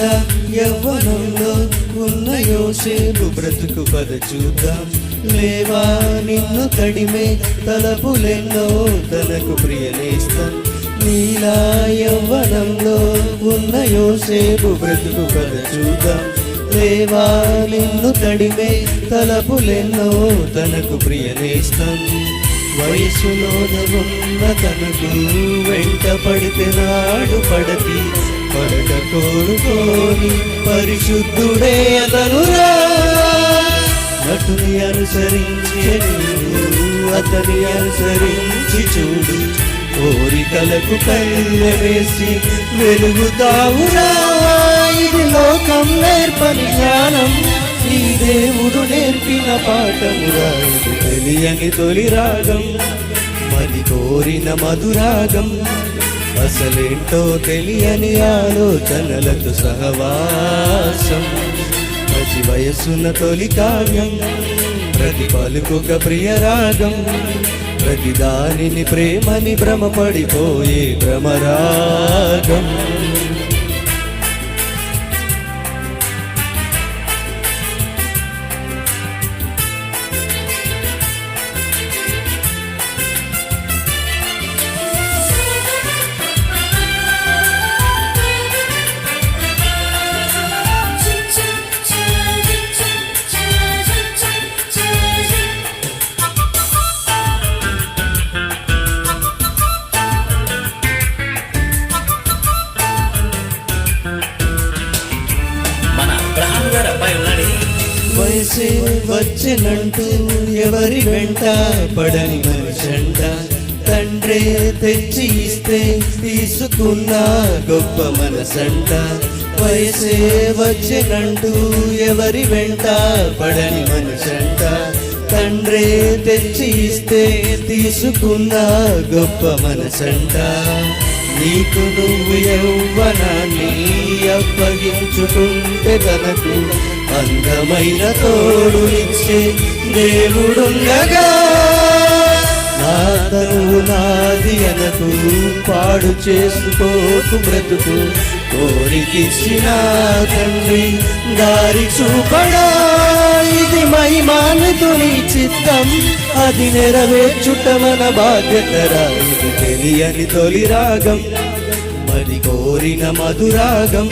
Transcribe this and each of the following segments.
యవ్వనంలో ఉన్న యోసేపు బ్రతుకు పద చూద్దాం. లేవా నిన్ను తడిమే తలపులెన్నో తనకు ప్రియలేస్తాం. నీలా యవ్వనంలో ఉన్న యోసేపు బ్రతుకు పద చూద్దాం. లేవా నిన్ను తడిమే తలపులెన్నో తనకు ప్రియలేస్తాం. వయసులో ఉన్న తనకు వెంట పడితే నాడు పడతి. పడక కోరుకోని పరిశుద్ధుడే అతనురా. నటుని అనుసరించే అతని అనుసరించి చూడు. కోరికలకు కళ్ళె వేసి వెలుగుతావురా. ఇది లోకం నేర్పని జ్ఞానం ఈ దేవుడు నేర్పిన పాఠమురా. తెలియని తొలి రాగం మది కోరిన మధురాగం అసలేంటో తెలియని ఆలోచనలతో సహవాసం. ప్రతి వయసున్న తొలి కావ్యం ప్రతి పలుకొక ప్రియ రాగం ప్రతి దానిని ప్రేమని భ్రమపడిపోయే భ్రమరాగం. వయసే వచ్చినంటూ ఎవరి వెంట పడని మనిషంట తండ్రే తెచ్చి ఇస్తే తీసుకున్న గొప్ప మనసంట. వయసే వచ్చినంటూ ఎవరి వెంట పడని మనిషంట తండ్రే తెచ్చి ఇస్తే తీసుకున్న గొప్ప మనసంట. నీకు నువ్వు యౌవనాన్ని అప్పగించుకుంటే తనకు అందమైన తోడునిచ్చే దేవుడుండగా. నాతను నాది అనకు పాడు చేసుకోకు బ్రతుకు. కోరికిచ్చిన తండ్రి దారి చూపడా. ఇది మహిమానుతుని చిత్తం అది నెరవేర్చుట మన బాధ్యతరా. ఇది తెలియని తొలి రాగం మరి కోరిన మధురాగం.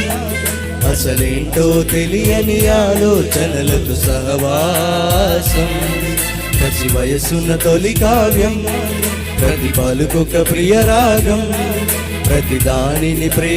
అసలేంటో తెలియని ఆలోచనలకు సహవాసం. ప్రతి వయసున్న తొలి కావ్యం ప్రతి పలుకొక ప్రియ రాగం ప్రతి దానిని ప్రేమ